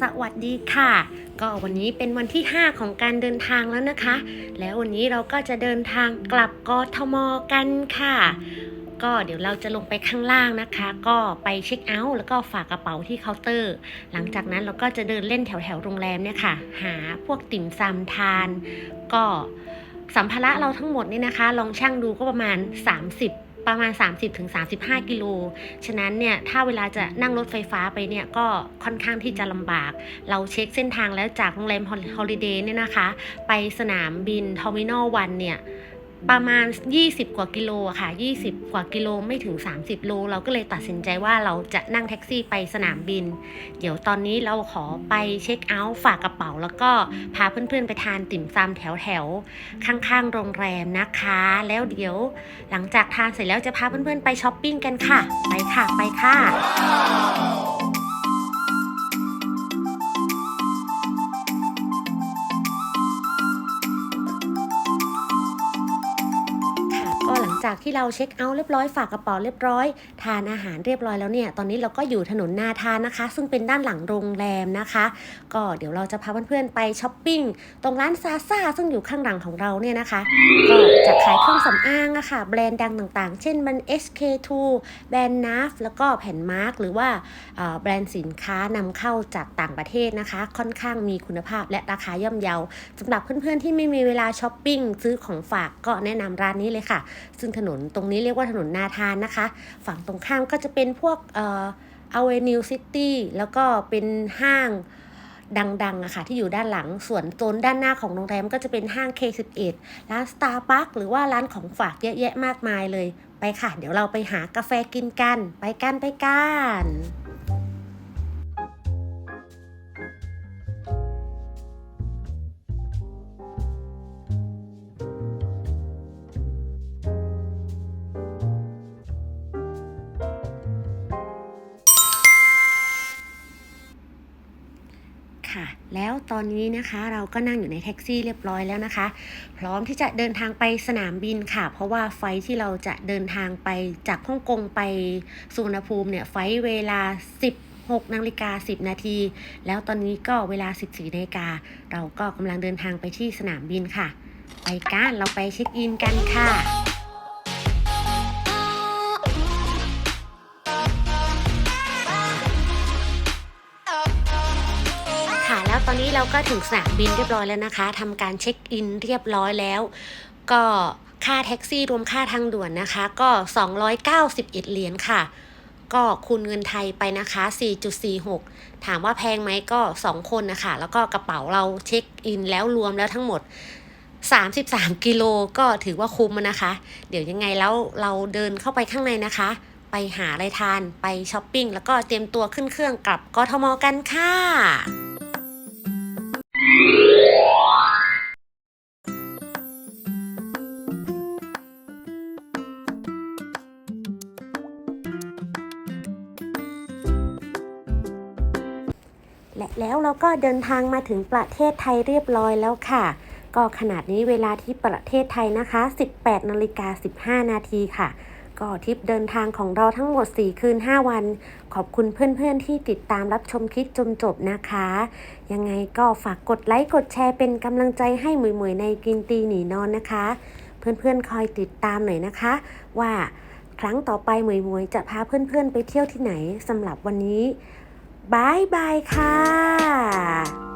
สวัสดีค่ะ ก็วันนี้เป็นวันที่ 5 ของการเดินทางแล้วนะคะ แล้ววันนี้เราก็จะเดินทางกลับกทมกันค่ะ ก็เดี๋ยวเราจะลงไปข้างล่างนะคะ ก็ไปเช็คเอาท์แล้วก็ฝากกระเป๋าที่เคาน์เตอร์ หลังจากนั้นเราก็จะเดินเล่นแถวแถวโรงแรมเนี่ยค่ะ หาพวกติ่มซำทาน ก็สัมภาระเราทั้งหมดนี่นะคะ ลองชั่งดูก็ประมาณ 30 ประมาณ 30-35 กิโล ฉะนั้นเนี่ยถ้าเวลาจะนั่งรถไฟฟ้าไปเนี่ยก็ค่อนข้างที่จะลำบาก เราเช็คเส้นทางแล้วจากโรงแรมฮอลิเดย์เนี่ยนะคะ ไปสนามบินทอร์มินอลวันเนี่ย ประมาณ 20 กว่ากิโลค่ะ 20 กว่ากิโลไม่ถึง 30 โล เราก็เลยตัดสินใจว่าเราจะนั่งแท็กซี่ไปสนามบิน เดี๋ยวตอนนี้เราขอไปเช็คเอาท์ฝากกระเป๋า แล้วก็พาเพื่อนๆไปทานติ่มซำแถวๆข้างๆ โรงแรมนะคะ แล้วเดี๋ยวหลังจากทานเสร็จแล้วจะพาเพื่อนๆไปช้อปปิ้งกันค่ะ ไปค่ะ ไปค่ะค่ จากที่เราเช็คเอาท์เรียบร้อยฝากกระเป๋าเรียบร้อย ทานอาหารเรียบร้อยแล้วเนี่ยตอนนี้เราก็อยู่ถนนนาทานนะคะ ซึ่งเป็นด้านหลังโรงแรมนะคะ ก็เดี๋ยวเราจะพาเพื่อนๆไปช้อปปิ้งตรงร้านซาซ่าซึ่งอยู่ข้างหลังของเราเนี่ยนะคะก็จะขายเครื่องสำอางอะค่ะแบรนด์ดังต่างๆ เช่นมัน SK2 แบรนด์ NAF แล้วก็แผ่นมาร์กหรือว่าแบรนด์สินค้านำเข้าจากต่างประเทศนะคะ ค่อนข้างมีคุณภาพและราคาย่อมเยาสำหรับเพื่อนๆที่ไม่มีเวลาช้อปปิ้งซื้อของฝากก็แนะนำร้านนี้เลยค่ะ ซึ่งถนนตรงนี้เรียกว่าถนนนาทานนะคะ ฝั่งตรงข้ามก็จะเป็นพวกเอ่อ a v e n u e City แล้วก็เป็นห้างดังๆอะค่ะที่อยู่ด้านหลังส่วนโซนด้านหน้าของโรงแรมก็จะเป็นห้าง K11 ร้าน Starbucks หรือว่าร้านของฝากเยอะแยะมากมายเลย ไปค่ะ เดี๋ยวเราไปหากาแฟกินกัน ไปกันไปกัน ค่ะ แล้วตอนนี้นะคะเราก็นั่งอยู่ในแท็กซี่เรียบร้อยแล้วนะคะ พร้อมที่จะเดินทางไปสนามบินค่ะ เพราะว่าไฟที่เราจะเดินทางไปจากฮ่องกงไปสุวรรณภูมิเนี่ยไฟเวลา16นาฬิกา10 นาที แล้วตอนนี้ก็เวลา 14นาฬิกา เราก็กำลังเดินทางไปที่สนามบินค่ะ ไปกันเราไปเช็คอินกันค่ะ แล้วตอนนี้เราก็ถึงสนามบินเรียบร้อยแล้วนะคะทำการเช็คอินเรียบร้อยแล้ว ก็ค่าแท็กซี่รวมค่าทางด่วนนะคะ ก็ 291 เหรียญค่ะ ก็คูณเงินไทยไปนะคะ 4.46 ถามว่าแพงไหมก็ 2 คนนะคะ แล้วก็กระเป๋าเราเช็คอินแล้วรวมแล้วทั้งหมด 33 กิโลก็ถือว่าคุ้มนะคะ เดี๋ยวยังไงแล้วเราเดินเข้าไปข้างในนะคะ ไปหาอะไรทานไปช้อปปิ้งแล้วก็เตรียมตัวขึ้นเครื่องกลับกทมกันค่ะ และแล้วเราก็เดินทางมาถึงประเทศไทยเรียบร้อยแล้วค่ะ ก็ขนาดนี้เวลาที่ประเทศไทยนะคะ 18นาฬิกา15 นาทีค่ะ ก็ทริปเดินทางของเราทั้งหมด 4 คืน 5 วัน ขอบคุณเพื่อนๆที่ติดตามรับชมคลิปจนจบนะคะ ยังไงก็ฝากกดไลค์กดแชร์เป็นกำลังใจให้หมวยๆในกินตีหนีนอนนะคะ เพื่อนๆคอยติดตามหน่อยนะคะ ว่าครั้งต่อไปหมวยๆจะพาเพื่อนๆไปเที่ยวที่ไหนสำหรับวันนี้ บายบายค่ะ